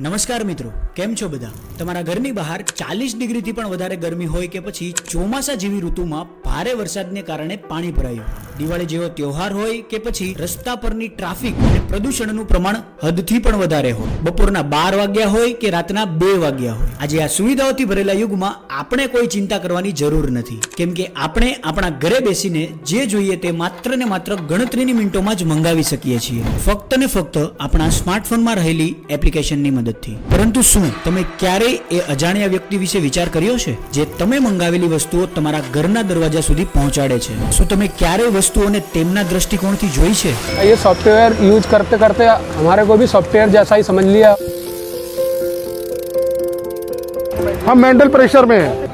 નમસ્કાર મિત્રો, કેમ છો બધા? તમારા ઘરની બહાર ચાલીસ ડિગ્રીથી પણ વધારે ગરમી હોય કે પછી ચોમાસા જેવી ઋતુમાં ભારે વરસાદને કારણે પાણી ભરાયું. દિવાળી જેવો તહેવાર હોય કે પછી રસ્તા પરની ટ્રાફિક અને પ્રદૂષણનું પ્રમાણ હદથી પણ વધારે હોય. બપોરના બાર વાગ્યા હોય કે રાતના બે વાગ્યા હોય. આજે આ સુવિધાઓથી ભરેલા યુગમાં આપણે કોઈ ચિંતા કરવાની જરૂર નથી. કેમ કે આપણે આપણા ઘરે બેસીને જે જોઈએ તે માત્ર ને માત્ર ગણતરીની મિનિટોમાં જ મંગાવી શકીએ છીએ. ફક્ત ને ફક્ત આપણા સ્માર્ટફોનમાં રહેલી એપ્લિકેશનની મદદથી. પરંતુ શું તમે ક્યારેય એ અજાણ્યા વ્યક્તિ વિશે વિચાર કર્યો છે? જે તમે મંગાવેલી વસ્તુઓ તમારા ઘરના દરવાજા સુધી પહોંચાડે છે. શું તમે ક્યારેય વસ્તુઓને તેમના દ્રષ્ટિકોણથી જોઈ છે ये सॉफ्टवेयर यूज करते करते हमारे को भी सॉफ्टवेयर जैसा ही समझ लिया हम मेंटल प्रेशर में हैं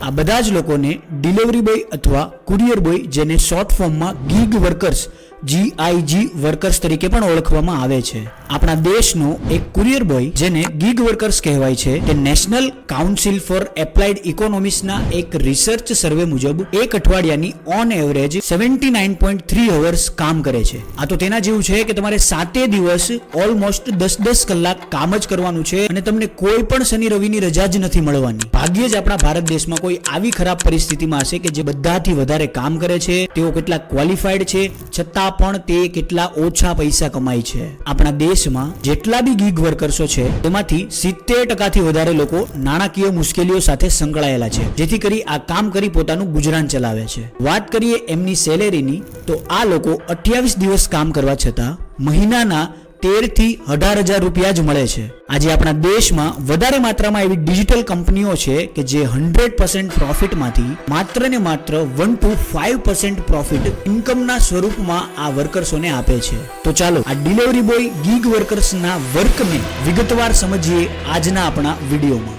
આ બધા જ લોકોને ડિલિવરી બોય અથવા કુરિયર બોય જેને શોર્ટ ફોર્મમાં gig workers G I G workers તરીકે પણ ઓળખવામાં આવે છે. આપણા દેશનો એક કુરિયર બોય, જેને ગીગ વર્કર્સ કહેવાય છે, તે નેશનલ કાઉન્સિલ ફોર એપ્લાઇડ ઇકોનોમિક્સના એક રિસર્ચ સર્વે મુજબ એક અઠવાડિયાની on average seventy nine point three hours કામ કરે છે. આ તો તેના જેવું છે કે તમારે સાતે દિવસ ઓલમોસ્ટ દસ દસ કલાક કામ જ કરવાનું છે અને તમને કોઈ પણ શનિ રવિની રજા જ નથી મળવાની. ભાગ્યે જ આપણા ભારત દેશમાં કોઈ આવી ખરાબ પરિસ્થિતિમાં હશે કે જે બધાથી વધારે કામ કરે છે, તેઓ કેટલા ક્વોલિફાઈડ છે, છતાં પણ તે કેટલા ઓછા પૈસા કમાય છે. આપણા દેશમાં જેટલા બી ગીગ વર્કર્સો છે, તેમાંથી સિત્તેર ટકાથી વધારે લોકો નાણાકીય મુશ્કેલીઓ સાથે સંકળાયેલા છે, જેથી કરી આ કામ કરી પોતાનું ગુજરાન ચલાવે છે. વાત કરીએ એમની સેલેરીની તો આ લોકો અઠ્યાવીસ દિવસ કામ કરવા છતાં મહિનાના તેરથી અઢાર હજાર રૂપિયા જ મળે છે. આજે આપણા દેશમાં વધારે માત્રામાં એવી ડિજિટલ કંપનીઓ છે કે જે હંડ્રેડ પર્સન્ટ પ્રોફિટમાંથી માત્ર ને માત્ર one two five percent profit ઇન્કમના સ્વરૂપમાં આ વર્કર્સોને આપે છે. તો ચાલો, આ ડિલિવરી બોય ગીગ વર્કર્સના વર્કને વિગતવાર સમજીએ આજના આપણા વિડીયોમાં.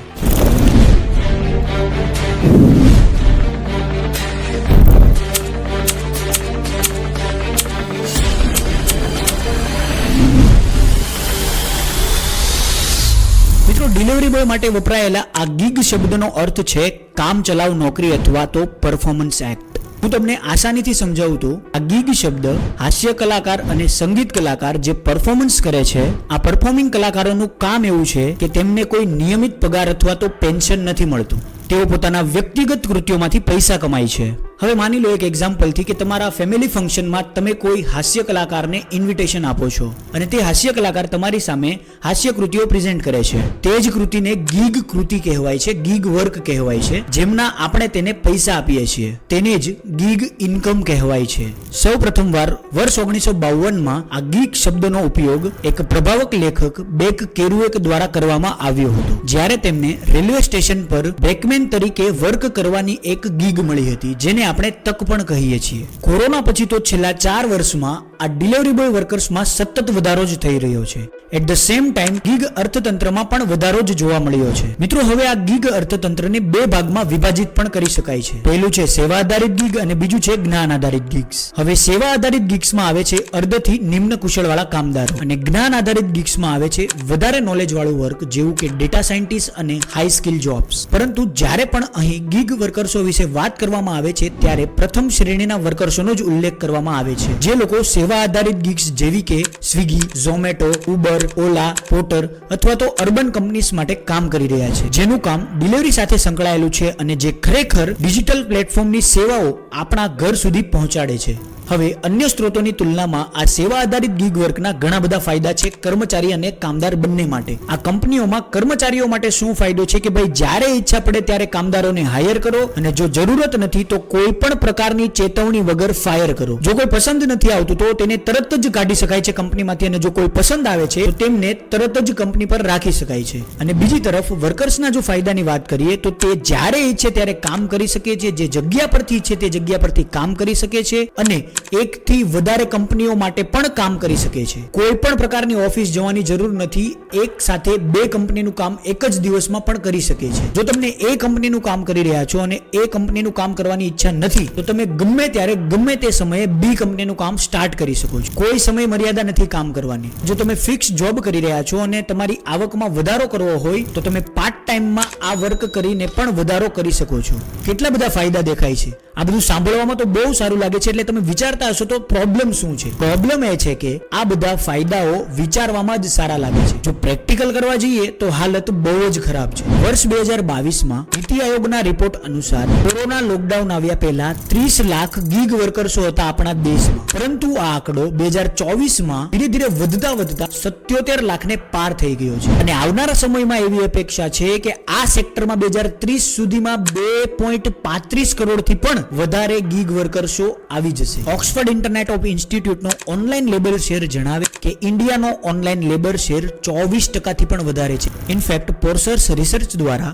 મિત્રો માટે વપરાયેલા આ ગીગ શબ્દનો અર્થ છે કામ ચલાવ નોકરી અથવા તો પરફોર્મન્સ એક્ટ હું તમને આસાનીથી સમજાવું તો, આ ગીગ શબ્દ હાસ્ય કલાકાર અને સંગીત કલાકાર જે પરફોર્મન્સ કરે છે, આ પરફોર્મિંગ કલાકારોનું કામ એવું છે કે તેમને કોઈ નિયમિત પગાર અથવા તો પેન્શન નથી મળતું. તેઓ પોતાના વ્યક્તિગત કૃત્યોમાંથી પૈસા કમાય છે. હવે માની લો એક એક્ઝામ્પલથી કે તમારા ફેમિલી ફંક્શનમાં તમે કોઈ હાસ્ય કલાકારને ઇન્વિટેશન આપો છો અને તે હાસ્ય કલાકાર તમારી સામે હાસ્ય કૃતિઓ પ્રેઝન્ટ કરે છે. તે જ કૃતિને ગીગ કૃતિ કહેવાય છે, ગીગ વર્ક કહેવાય છે, જેમના આપણે તેને પૈસા આપીએ છીએ. તેને જ ગીગ ઇન્કમ કહેવાય છે. સૌ પ્રથમવાર વર્ષ ઓગણીસો બાવનમાં આ ગીગ શબ્દનો ઉપયોગ એક પ્રભાવક લેખક બેક કેરુએક દ્વારા કરવામાં આવ્યો હતો. જ્યારે તેમને રેલવે સ્ટેશન પર બ્રેકમેન તરીકે વર્ક કરવાની એક ગીગ મળી હતી, જેને આપણે તક પણ કહીએ છીએ. કોરોના પછી તો છેલ્લા ચાર વર્ષમાં આ ડિલિવરી વર્કર્સમાં સતત વધારો જ થઈ રહ્યો છે. At the same time gig અર્થતંત્રમાં પણ વધારો જ જોવા મળ્યો છે. મિત્રો, હવે આ ગીગ અર્થતંત્રને બે ભાગમાં વિભાજિત પણ કરી શકાય છે. પહેલું છે સેવા આધારિત ગીગ અને બીજું છે જ્ઞાન આધારિત ગીગ્સ હવે સેવા આધારિત ગીગ્સમાં આવે છે અર્ધથી નિમ્ન કુશળવાળા કામદારો. અને જ્ઞાન આધારિત ગીગ્સમાં આવે છે વધારે નોલેજ વાળું વર્ક જેવું કે ડેટા સાયન્ટિસ્ટ અને હાઈ સ્કિલ જોબ્સ પરંતુ જ્યારે પણ અહીં ગીગ વર્કર્સો વિશે વાત કરવામાં આવે છે, ત્યારે પ્રથમ શ્રેણીના વર્કર્સોનો જ ઉલ્લેખ કરવામાં આવે છે. જે લોકો સેવા આધારિત ગિગ્સ જેવી કે સ્વિગી, ઝોમેટો, ઉબર, ઓલા, પોટર અથવા તો અર્બન કંપનીઝ માટે કામ કરી રહ્યા છે. જેનું કામ ડિલિવરી સાથે સંકળાયેલું છે અને જે ખરેખર ડિજિટલ પ્લેટફોર્મની સેવાઓ આપણા ઘર સુધી પહોંચાડે છે. હવે અન્ય સ્ત્રોતોની તુલનામાં આ સેવા આધારિત ગીગ વર્કના ઘણા બધા ફાયદા છે કર્મચારી અને કામદાર બંને માટે. આ કંપનીઓમાં કર્મચારીઓ માટે શું ફાયદો છે કે ભાઈ જ્યારે ઈચ્છા પડે ત્યારે કામદારોને હાયર કરો અને જો જરૂરત નથી તો કોઈ પણ પ્રકારની ચેતવણી વગર ફાયર કરો. જો કોઈ પસંદ નથી આવતું તો તેને તરત જ કાઢી શકાય છે કંપનીમાંથી અને જો કોઈ પસંદ આવે છે તો તેમને તરત જ કંપની પર રાખી શકાય છે. અને બીજી તરફ વર્કર્સના જો ફાયદાની વાત કરીએ તો તે જ્યારે ઈચ્છે ત્યારે કામ કરી શકે છે, જે જગ્યા પરથી ઈચ્છે તે જગ્યા પરથી કામ કરી શકે છે અને એક થી વધારે કંપનીઓ માટે પણ કામ કરી શકે છે. કોઈ પણ પ્રકારની ઓફિસ જવાની જરૂર નથી. એક સાથે બે કંપનીનું કામ એક જ દિવસમાં પણ કરી શકે છે. જો તમને એ કંપનીનું કામ કરી રહ્યા છો અને એ કંપનીનું કામ કરવાની ઈચ્છા નથી, તો તમે ગમે ત્યારે, ગમે તે સમયે બી કંપનીનું કામ સ્ટાર્ટ કરી શકો છો. કોઈ સમય મર્યાદા નથી કામ કરવાની. જો તમે ફિક્સ જોબ કરી રહ્યા છો અને તમારી આવકમાં વધારો કરવો હોય, તો તમે પાર્ટ ટાઈમમાં આ વર્ક કરીને પણ વધારો કરી શકો છો. કેટલા બધા ફાયદા દેખાય છે. આ બધું સાંભળવામાં તો બહુ સારું લાગે છે, એટલે તમે વિચાર વિચારતા હશો તો પ્રોબ્લેમ શું છે? પ્રોબ્લેમ એ છે કે આ બધા ફાયદાઓ વિચારવામાં જ સારા લાગે છે. જો પ્રેક્ટિકલ કરવા જઈએ તો હાલત બહુ જ ખરાબ છે. વર્ષ બે હજાર બાવીસમાં નીતિ આયોગના રિપોર્ટ અનુસાર કોરોના લોકડાઉન આવ્યા પહેલા ત્રીસ લાખ ગીગ વર્કર્સો હતા આપણા દેશમાં. પરંતુ આ આંકડો બે હજાર ચોવીસમાં ધીરે ધીરે વધતા વધતા સત્યોતેર લાખને પાર થઈ ગયો છે. અને આવનારા સમયમાં એવી અપેક્ષા છે કે આ સેક્ટરમાં બે હજાર ત્રીસ સુધીમાં બે પોઈન્ટ પાંત્રીસ કરોડથી પણ વધારે ગીગ વર્કર્સો આવી જશે. ઓક્સફર્ડ ઇન્ટરનેટ ઓફ ઇન્સ્ટિટ્યૂટનો ઓનલાઈન લેબર શેર જણાવે કે ઇન્ડિયાનો ઓનલાઈન લેબર શેર ચોવીસ ટકાથી પણ વધારે છે. ઇનફેક્ટ પોર્સર્સ રિસર્ચ દ્વારા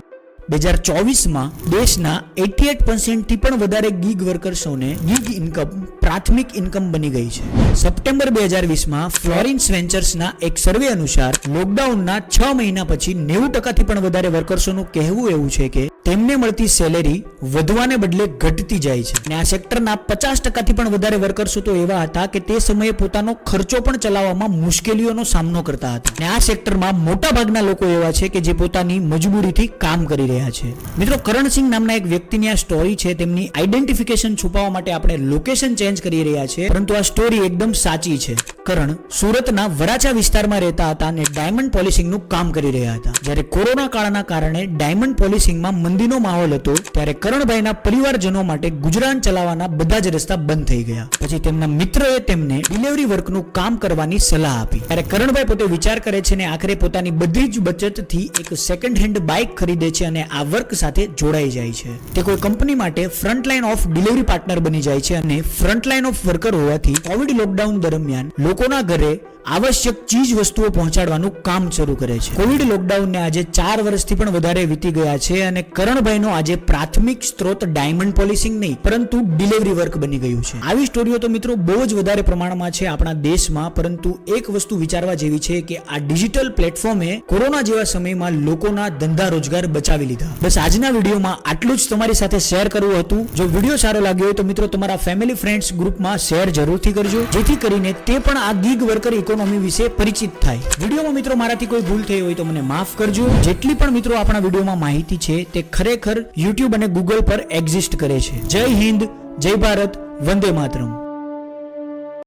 બે હજાર ચોવીસમાં દેશના એટી એટ પર્સન્ટથી પણ વધારે ગીગ વર્કર્સોને ગીગ ઇન્કમ પ્રાથમિક ઇન્કમ બની ગઈ છે. સપ્ટેમ્બર બે હજાર વીસમાં ફ્લોરિન્સ વેન્ચર્સના એક સર્વે અનુસાર લોકડાઉનના છ મહિના પછી નેવું ટકાથી પણ વધારે વર્કર્સોનું કહેવું એવું છે કે તેમને મળતી સેલેરી વધવાને બદલે ઘટતી જાય છે. અને આ સેક્ટરના પચાસ ટકાથી પણ વધારે વર્કર્સો તો એવા હતા કે તે સમયે પોતાનો ખર્ચો પણ ચલાવવામાં મુશ્કેલીઓનો સામનો કરતા હતા. અને આ સેક્ટરમાં મોટા ભાગના લોકો એવા છે કે જે પોતાની મજબૂરીથી કામ કરી રહ્યા છે. મિત્રો, કરણસિંહ નામના એક વ્યક્તિની આ સ્ટોરી છે. તેમની આઈડેન્ટિફિકેશન છુપાવવા માટે આપણે લોકેશન ચેન્જ કરી રહ્યા છે. પરંતુ આ સ્ટોરી એકદમ સાચી છે. કરણ સુરતના વરાછા વિસ્તારમાં રહેતા હતા અને ડાયમંડ પોલિશિંગનું કામ કરી રહ્યા હતા. જ્યારે કોરોના કાળના કારણે ડાયમંડ પોલિશિંગમાં મંદીનો માહોલ હતો, ત્યારે કરણભાઈના પરિવારજનો માટે ગુજરાન ચલાવવાના બધા જ રસ્તા બંધ થઈ ગયા. પછી તેમના મિત્રએ તેમને ડિલિવરી વર્કનું કામ કરવાની સલાહ આપી. ત્યારે કરણભાઈ પોતે વિચાર કરે છે અને આખરે પોતાની બધી જ બચતથી એક સેકન્ડ હેન્ડ બાઇક ખરીદે છે અને આ વર્ક સાથે જોડાઈ જાય છે. તે કોઈ કંપની માટે ફ્રન્ટલાઇન ઓફ ડિલિવરી પાર્ટનર બની જાય છે અને ફ્રન્ટલાઇન ઓફ વર્કર હોવાથી કોવિડ લોકડાઉન દરમિયાન લોકોના ઘરે આવશ્યક ચીજ વસ્તુઓ પહોંચાડવાનું કામ શરૂ કરે છે. કોવિડ લોકડાઉનને આજે ચાર વર્ષથી પણ વધારે વીતી ગયા છે અને કરણભાઈનો આજે પ્રાથમિક સ્ત્રોત ડાયમંડ પોલિસિંગ નહીં, પરંતુ ડિલિવરી વર્ક બની ગયું છે. આવી સ્ટોરીઓ તો મિત્રો બહુ જ વધારે પ્રમાણમાં છે આપણા દેશમાં, પરંતુ એક વસ્તુ વિચારવા જેવી છે કે આ ડિજિટલ પ્લેટફોર્મે કોરોના જેવા સમયમાં લોકોના ધંધા રોજગાર બચાવી લીધા. બસ આજના વિડીયોમાં આટલું જ તમારી સાથે શેર કરવું હતું. જો વીડિયો સારો લાગ્યો હોય તો મિત્રો તમારા ફેમિલી, ફ્રેન્ડ્સ ગ્રુપમાં શેર જરૂરથી કરજો. જેથી કરીને તે પણ આ ગીગ વર્કર ઇકોનોમી વિશે પરિચિત થાય. વિડીયોમાં મિત્રો મારાથી કોઈ ભૂલ થઈ હોય તો મને માફ કરજો. જેટલી પણ મિત્રો આપણા વિડીયોમાં માહિતી છે, તે ખરેખર યુટ્યુબ અને ગૂગલ પર એક્ઝિસ્ટ કરે છે. જય હિન્દ, જય ભારત, વંદે માતરમ.